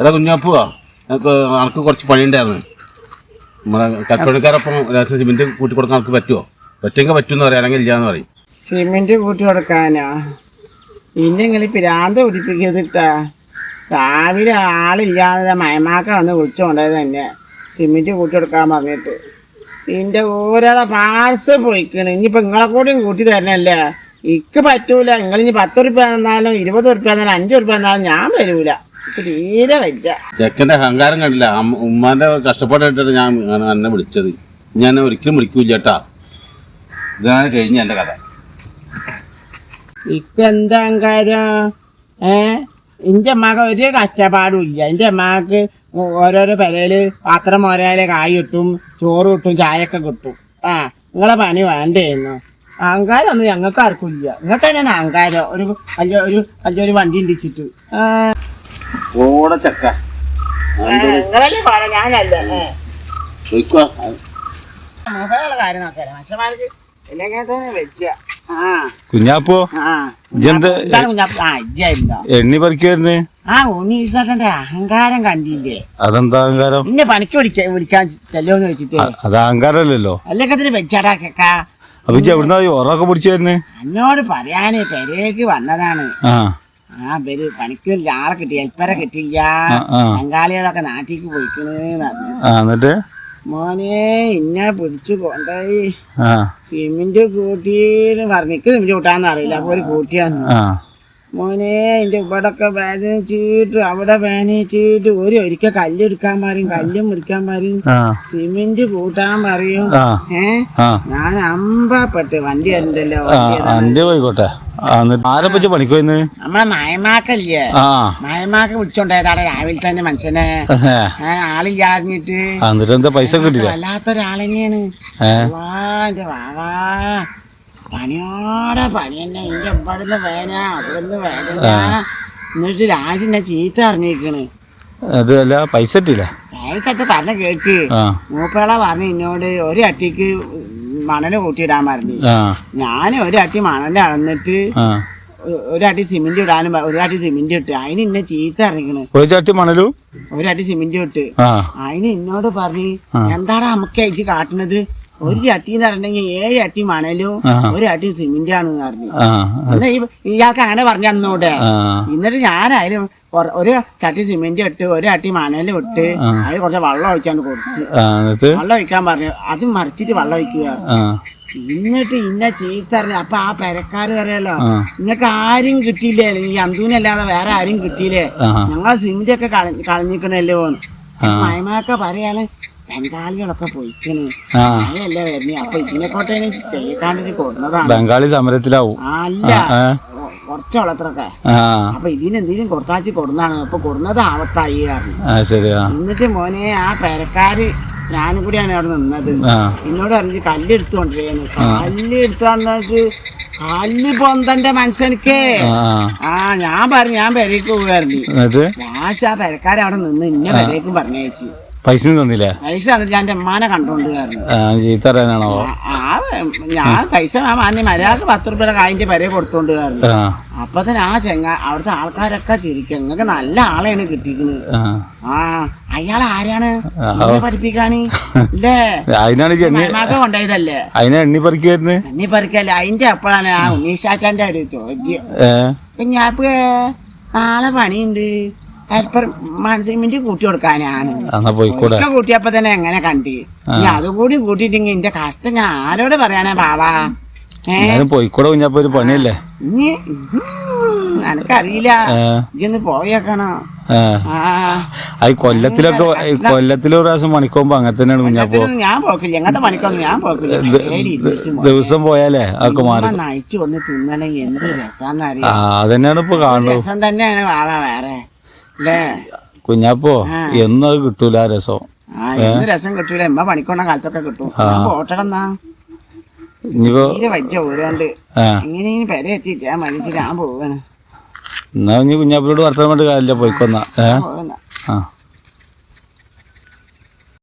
എടാ കുഞ്ഞാപ്പുവാ എനിക്ക് അനക്ക് കുറച്ച് പണിയുണ്ടായിരുന്നു. നമ്മളെ കച്ചവടക്കാരൊപ്പം ലേശം സിമെന്റ് കൂട്ടി കൊടുക്കാൻ നമുക്ക് പറ്റുമോ പറ്റുമെങ്കിൽ പറ്റുമെന്ന് പറയാം അല്ലെങ്കിൽ ഇല്ലാന്ന് പറയും. സിമെന്റ് കൂട്ടി കൊടുക്കാനോ? പിന്നെ നിങ്ങൾ പിരാന്ത പിടിപ്പിക്കരുതിട്ടാ? രാവിലെ ആളില്ലാതെ മയമാക്ക വന്ന് വിളിച്ചുകൊണ്ടത് തന്നെ. സിമെന്റ് കൂട്ടി കൊടുക്കാൻ പറഞ്ഞിട്ട്. ഇതിന്റെ ഓരോടെ പാർസ് പോയിക്കണ് ഇനിയിപ്പോൾ നിങ്ങളെ കൂടെയും കൂട്ടി തരണല്ലേ? ഇക്ക് പറ്റൂല. നിങ്ങൾ ഇനി പത്ത് ഉറുപ്പ്യ തന്നാലും ഇരുപത് ഉറുപ്പ്യ തന്നാലും അഞ്ച് ഉറുപ്പ്യ തന്നാലും ഞാൻ വരൂല. തീരെ വെച്ച ചെക്കന്റെ അഹങ്കാരം കണ്ടില്ല. ഉമ്മാന്റെ കഷ്ടപ്പാടായിട്ടാണ് ഞാൻ അങ്ങനെ എന്നെ വിളിച്ചത്. ഞാൻ ഒരിക്കലും വിളിക്കൂല ചേട്ടാ. ഇതാണ് കഴിഞ്ഞ എന്റെ കഥ. ഇപ്പൊ എന്താ അഹങ്കാരം? ഏ? എന്റെ മക ഒരു കഷ്ടപ്പാടും ഇല്ല. എന്റെ അമ്മയ്ക്ക് ഓരോരോ പെരയിൽ പാത്രം ഓരോ കായ് കിട്ടും ചോറ് കിട്ടും ചായയൊക്കെ കിട്ടും. ആ നിങ്ങളെ പണി വേണ്ടേന്നു. അഹങ്കാരം ഒന്നും ഞങ്ങൾക്ക് ആർക്കും ഇല്ല. നിങ്ങൾക്ക് തന്നെയാണ് അഹങ്കാരം? ഒരു വലിയ ഒരു വലിയൊരു വണ്ടി ഇടിച്ചിട്ട്. ഓടെ ചക്ക. കുഞ്ഞാപ്പോ? എണ്ണി പറിക്കുവായിരുന്നേ? ആ ഉണ്ണീശ്വരന്റെ അഹങ്കാരം കണ്ടില്ലേ? അതെന്താ അഹങ്കാരം? പിന്നെ പണിക്ക് വിളിക്കാൻ വിളിക്കാൻ ചെല്ലോന്ന് വെച്ചിട്ട്. അത് അഹങ്കാരല്ലോ അല്ലെങ്കിൽ വെച്ചാടാ ചക്ക. അപ്പൊ എവിടുന്നാ ഉറക്കെ പിടിച്ചായിരുന്നേ എന്നോട് പറയാനേ പെരേക്ക് വന്നതാണ്. ആ. ആ പേര് പണിക്ക് ആളെ കിട്ടി ഹെൽപ്പറെ കിട്ടിയില്ല. ബംഗാളികളൊക്കെ നാട്ടിലേക്ക് പോയിക്കണെന്ന് എന്നിട്ട്? മോനെ ഇന്നെ പിടിച്ചു കൊണ്ടുപോയി സിമെന്റ് കൂട്ടിന്ന് പറഞ്ഞിക്ക് സിമെന്റ് കൂട്ടാന്ന് അറിയില്ല അപ്പൊ ഒരു കൂട്ടിയാന്ന് മോനെ എന്റെ ഇവിടൊക്കെ വേദനിച്ചിട്ട് അവിടെ വേദനിച്ചിട്ട് ഒരു ഒരിക്കൽ കല്ലെടുക്കാൻ പറയും കല്ലും മുറിക്കാൻ പറയും സിമെന്റ് കൂട്ടാൻ പറയും ഏ? ഞാൻ അമ്പപ്പെട്ട് വണ്ടി വരണ്ടല്ലോ അന്റെ പോയിക്കോട്ടെ. ആ എന്നിട്ട് ആരെ പറ്റി പണിക്ക് പോയിന്ന്? നമ്മളെ മയമാക്കല്ലേ മയമാക്ക വിളിച്ചോണ്ടായതാണ് രാവിലെ തന്നെ മനുഷ്യനെ ആളില്ലാഞ്ഞിട്ട്. എന്നിട്ട് എന്താ പൈസ കിട്ടില്ല വല്ലാത്തൊരാളെന്നെയാണ്. വാ എന്റെ വാവാ. പണിയോടെ പണി തന്നെ. എന്റെ ഇവിടുന്ന് വേന അവിടുന്ന് വേദന എന്നിട്ട് രാജ് എന്നെ ചീത്ത അറിഞ്ഞേക്കണ് അത് അല്ല പൈസ പറഞ്ഞ കേക്ക്. മൂപ്പേള പറഞ്ഞു എന്നോട് ഒരു അട്ടിക്ക് മണൽ കൂട്ടിയിടാൻ പറഞ്ഞു. ഞാൻ ഒരു അട്ടി മണൽ അളന്നിട്ട് ആ. ഒരു അട്ടി സിമെന്റ് ഇടാനും പ- ഒരു അട്ടി സിമെന്റ് ഇട്ട്. അതിന് ഇന്നെ ചീത്ത അറിയിക്കണ് ഒരു ചാട്ടി മണലു? ഒരു അട്ടി സിമെന്റ് ഇട്ട്. അതിന് എന്നോട് പറഞ്ഞു എന്താടാ നമുക്ക് അയച്ച് കാട്ടുന്നത് ഒരു ചട്ടി എന്ന് പറഞ്ഞിട്ടുണ്ടെങ്കിൽ ഏഴ് ചട്ടി മണലും ഒരു ചട്ടി സിമെന്റ് ആണ് പറഞ്ഞു. എന്നാ ഇയാൾക്ക് അങ്ങനെ പറഞ്ഞു അന്നോട്ടെ എന്നിട്ട് ഞാനായാലും ഒരു ചട്ടി സിമെന്റ് ഇട്ട് ഒരു ചട്ടി മണലും ഇട്ട്. അതിൽ കുറച്ച് വെള്ളം ഒഴിച്ചാണ്ട് കൊടുത്തു. വെള്ളം ഒഴിക്കാൻ പറഞ്ഞു. അത് മറിച്ചിട്ട് വെള്ളം ഒഴിക്കുക. എന്നിട്ട് ഇന്ന ചീത്ത അറിഞ്ഞു അപ്പൊ ആ പെരക്കാര് പറയല്ലോ നിങ്ങക്ക് ആരും കിട്ടിയില്ലേ? ഈ അന്തൂനല്ലാതെ വേറെ ആരും കിട്ടിയില്ലേ? ഞങ്ങളെ സിമെന്റ് ഒക്കെ കളഞ്ഞിക്കണല്ലോ. മയമാക്ക പറയാണ് ബംഗാളികളൊക്കെ പോയിക്കണ് മഴയല്ലേ വരുന്നേ? അപ്പൊ ഇതിനെക്കോട്ടെ ചെയ്യക്കാണ്ട് കൊടുന്നതാണ്. ബംഗാളി സമരത്തിലാവും. അല്ല. ആ കുറച്ച് വെള്ളത്തിലൊക്കെ ആ. അപ്പൊ ഇതിനെന്തെങ്കിലും കൊടുത്താച്ച് കൊടുന്നാണ്. അപ്പൊ കൊടുന്നത് ആവത്തായി എന്നിട്ട് മോനെ ആ പേരക്കാര് ഞാനും കൂടിയാണ് അവിടെ നിന്നത്. എന്നോട് പറഞ്ഞു കല്ല് എടുത്തുകൊണ്ടിരുന്നു കല്ല് എടുത്തോണ്ടിട്ട് കല്ല് പൊന്തന്റെ മനുഷ്യനിക്ക്. ആ ഞാൻ പറഞ്ഞു ഞാൻ പെരേക്ക് ആശ ലാസ്റ്റ് ആ പെരക്കാരൻ അവിടെ നിന്ന് ഇന്ന പെരേക്കും പറഞ്ഞയച്ചു. പൈസ തന്നില്ലേ? പൈസ തന്നിട്ട് ഞാൻ എന്റെ ഉമ്മാനെ കണ്ടോണ്ട് ചീത്ത ആ ഞാൻ പൈസ മാന്യ മര്യാദയ്ക്ക് പത്ത് റുപ്യയുടെ കായിന്റെ പെരേ കൊടുത്തോണ്ട് അപ്പൊ തന്നെ ആ ചെങ്ങ അവിടുത്തെ ആൾക്കാരൊക്കെ ചിരിക്കും. നിങ്ങൾക്ക് നല്ല ആളെയാണ് കിട്ടിയിരിക്കുന്നത് ആ. അയാൾ ആരാണ്? പഠിപ്പിക്കാന്? ഇല്ലേ? അതിനാണ് ഈ എണ്ണി മക എണ്ണി പറിക്കല്ലേ? അതിന്റെ അപ്പോഴാണ് ആ ഉണ്ണീശാച്ചാന്റെ ഒരു ചോദ്യം. ഞാൻ നാളെ പണിയുണ്ട്. ഹെൽപ്പർ മാനസിമെന്റ് കൂട്ടി കൊടുക്കാനാണ്. എന്നാ പോയിക്കൂടെ? ഒക്കെ കൂട്ടിയപ്പോ തന്നെ എങ്ങനെ കണ്ടി? ഇനി അതും കൂടി കൂട്ടിയിട്ടെങ്കിൽ എന്റെ കഷ്ടം ഞാൻ ആരോട് പറയാനാ ബാവാ ഏഹ് എന്നാലും പോയിക്കൂടെ കുഞ്ഞപ്പോ ഒരു പണിയല്ലേ? ഇനി എനക്കറിയില്ല ഏ ഇജൊന്ന് പോയേക്കണോ. ഏ ആ. കൊല്ലത്തിലൊക്കെ ഈ കൊല്ലത്തിൽ ഒരു പ്രാവശ്യം മണിക്കോമ്പോ അങ്ങനെ തന്നെയാണ് കുഞ്ഞപ്പോ. ഇതൊന്നും ഞാൻ പോക്കില്ല. എങ്ങനത്തെ പണിക്കൊന്നും ഞാൻ പോക്കില്ല. പേടി ഇരുന്നിട്ട് മോ- ദിവസം പോയാലേ അതൊക്കെ മാറി. ഉമ്മ നയിച്ചു വന്ന് തിന്നണെങ്കിൽ എന്ത് ആ രസാന്നറിയാം അതന്നെയാണ് ഇപ്പൊ കാണുന്നത് രസം തന്നെയാണ് വാള വേറെ. കുഞ്ഞാപ്പോ എന്ന് കിട്ടൂല രസം. എന്ത് രസം കിട്ടൂല. എമ്മ പണിക്കൊണ്ട കാലത്തൊക്കെ കിട്ടും. ഞാൻ പോട്ടടെന്നാ? ഇനിയിപ്പോ തീരെ വജ്ജ ഊരാണ്ട്. ആ. എങ്ങനെയും പെര എത്തിയിട്ട് ഞാൻ മരിച്ചിട്ട് ഞാൻ പോവാണ്. എന്നാ കുഞ്ഞാപ്പിനോട് വർത്തമാനം കാര്യമില്ല പോയിക്കൊന്ന. ഏ? ആ.